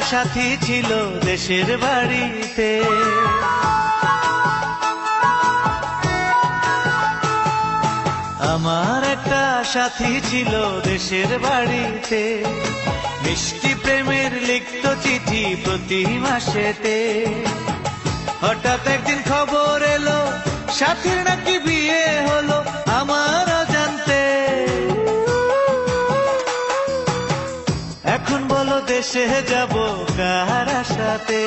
সাথী ছিল দেশের বাড়িতে। আমার একটা সাথী ছিল দেশের বাড়িতে। মিষ্টি প্রেমের লিখত চিঠি প্রতি মাসেতে। হঠাৎ একদিন খবর এলো, সাথীর নাকি বিয়ে হলো আমার জানতে। এখন বলো দেশে যাব সাথে।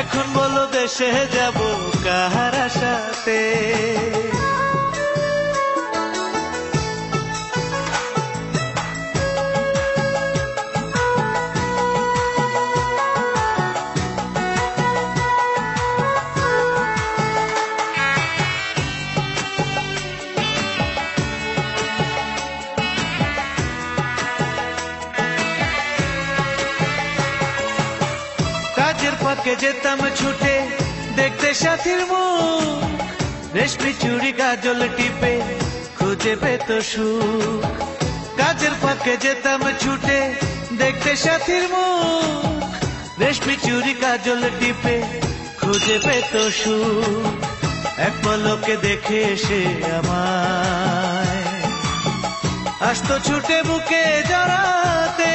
এখন বলো দেশে যাব কাহার সাথে? কাজের ফাঁকে যেতাম ছুটে, দেখতে সাথীর মুখ। রেশমি চুড়ি কাজল টিপে, খুঁজে পেত সুখ। কাজের ফাঁকে যেতাম ছুটে, দেখতে সাথীর মুখ। রেশমি চুড়ি কাজল টিপে, খুঁজে পেত সুখ। এক পলকে দেখে এসে আমায়। আসতো ছুটে বুকে জড়াতে।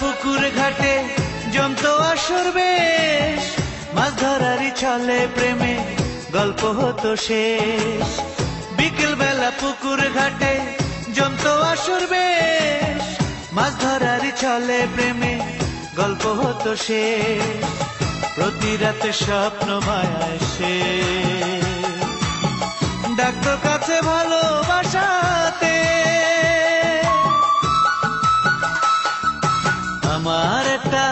পুকুর ঘাটে জমত আসর বেশ। মাছ ধরারই ছলে প্রেমে গল্প হতো শেষ। বিকেল বেলা পুকুর ঘাটে জমত আসর বেশ। মাছ ধরারই ছলে প্রেমে গল্প হতো শেষ। প্রতি রাতে স্বপ্ন মায়ায় সে ডাক্তার কাছে ভালোবাসাতে